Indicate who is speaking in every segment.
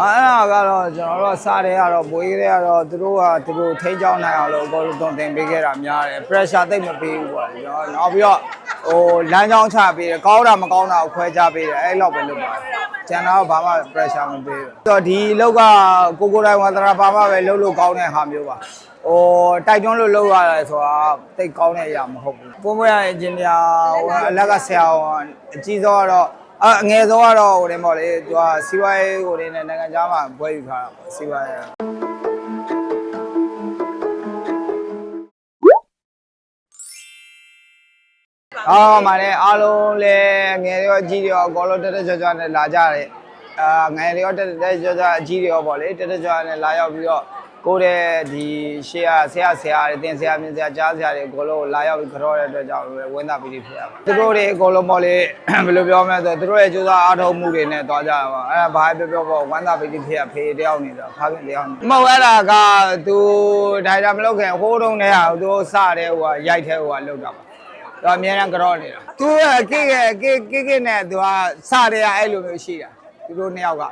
Speaker 1: အဲ့ဒါကတော့ကျွန်တော်တို့ကစားတယ်ကတော့ဘွေးကလေးကတော့သူတို့ကသူတို့ထိန်းချောင်းနိုင်အောင်လို့အကုန်လုံးတုံတင်ပေးခဲ့တာများတယ် pressure သိပ်မပေးဘူးပေါ့ကျွန်တော်နောက်ပြီးတော့ဟိုလမ်းကြောင်းချပေးတယ်ကောင်းတာမကောင်းတာကိုခွဲခြားပေးတယ်အဲ့လောက်ပဲလုပ်ပါတယ်ကျန်တော့ဘာမှ pressure မပေးဘူးဆိုတော့ဒီလောက်ကကိုကိုတိုင်းဝန္တရာဘာမှပဲလုပ်လို့ကောင်းတဲ့ဟာမျိုးပါဟိုတိုက်တွန်းလို့လုပ်ရတယ်ဆိုတာတိတ်ကောင်းတဲ့အရာမဟုတ်ဘူးပုံမရအင်ဂျင်နီယာဟိုအလက်ကဆရာဝန်အကြီးဆုံးကတော့ အအငယ်ဆုံးကတော့ဟိုတင်ပေါ့လေသူကစီးပွားရေးဟိုတင်နဲ့နိုင်ငံခြားမှာဘွဲယူထားတာပေါ့စီးပွားရေးအော်မာနေအားလုံးလည်းငယ်ရောအကြီးရောအကောလုံးတက်တက်ကြွကြွနဲ့လာကြတယ်အာငယ်ရောတက်တက်ကြွကြွအကြီးရောပေါ့လေတက်တက်ကြွနဲ့လာရောက်ပြီးတော့ ကိုယ့်ရဲ့ဒီရှေ့ကဆရာဆရာတွေတင်ဆရာမြင်ဆရာကြားဆရာတွေအကုန်လုံးလာရောက်ပြီးကြောတဲ့အတွက်ကြောင့်လည်းဝင်းသာပီတိဖြစ်ရပါသူတို့တွေအကုန်လုံးပေါ့လေဘယ်လိုပြောမလဲဆိုသူတို့ရဲ့ကြိုးစားအားထုတ်မှုတွေနဲ့တွားကြတာပါအဲ့ဒါဘာပဲပြောပြောပေါ့ဝင်းသာပီတိဖြစ်ရဖေးတယောက်နေတော့ဖခင်တယောက်နေမဟုတ်အဲ့ဒါကသူဒိုင်တာမလုပ်ခင်ဟိုးတုံးတဲ့ဟာသူတို့စတဲ့ဟိုကရိုက်တဲ့ဟိုကလောက်တာပါတော့အများအားကြောနေတာသူကကိကကိကိကိနဲ့သူကစတဲ့အဲ့လိုမျိုးရှိတာသူတို့နှစ်ယောက်က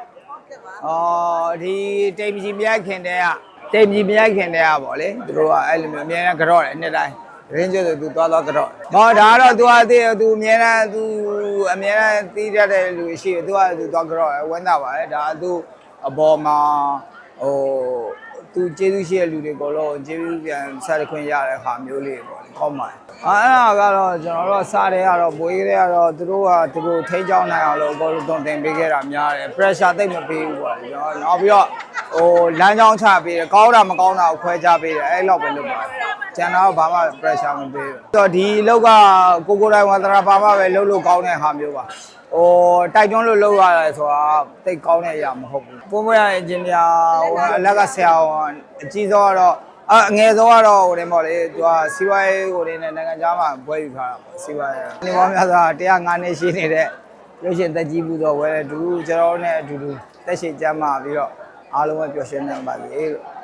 Speaker 1: အော်ဒီတိမ်ကြီးမြိုက်ခင်တဲ့က တိမ်ကြီးမြိုက်ခင်တဲ့ကပေါ့လေသူတို့ကအဲ့လိုမျိုးအများအားကြောတယ်နှစ်တိုင်းရင်းကျဆိုသူသွားသွားကြောဟောဒါကတော့သူကသိသူအများအားသူအများအားသိတတ်တဲ့လူရှိတယ်သူကသူသွားကြောဝမ်းသာပါတယ်ဒါသူအပေါ်မှာဟိုသူကျေးဇူးရှိတဲ့လူတွေအကုန်လုံးကျေးဇူးပြန်ဆက်ခွင့်ရတဲ့ဟာမျိုးလေးပေါ့လေကောင်းပါတယ်အဲ့ဒါကတော့ကျွန်တော်တို့ကစားတယ်ကတော့ဘွေးကလေးကတော့သူတို့ကသူတို့ထိန်းချောင်းနိုင်အောင်လို့အကုန်လုံးတုံတင်ပေးခဲ့တာများတယ် pressure သိပ်မပေးဘူးပေါ့လေကျွန်တော်နောက်ပြီးတော့ ဟိုလမ်းကြောင်းချပေးတယ်ကောင်းတာမကောင်းတာကိုခွဲခြားပေးတယ်အဲ့လောက်ပဲလုပ်ပါတယ်ကျန်တော့ဘာမှ pressure မပေးဘူးဆိုတော့ဒီလောက်ကကိုကိုတိုင်းဝန္တရာဘာမှပဲလုပ်လို့ကောင်းတဲ့ဟာမျိုးပါဟိုတိုက်တွန်းလို့လုပ်ရတယ်ဆိုတာတိတ်ကောင်းတဲ့အရာမဟုတ်ဘူးပုံမရအင်ဂျင်နီယာဟိုအလက်ကဆရာဝန်အကြီးဆုံးကတော့အအငယ်ဆုံးကတော့ဟိုတင်ပေါ့လေသူကစီးပွားရေးဟိုတင်နဲ့နိုင်ငံခြားမှာဘွဲယူထားတာပေါ့စီးပွားရေးနေပေါင်းများစွာ105နှစ်ရှိနေတဲ့ရုပ်ရှင်တက်ကြီးဘူးတော့ဝဲတူကျွန်တော်နဲ့အတူတူတက်ရှိကြမှာပြီးတော့ အားလုံးပဲပျော်ရွှင်နေပါစေလို့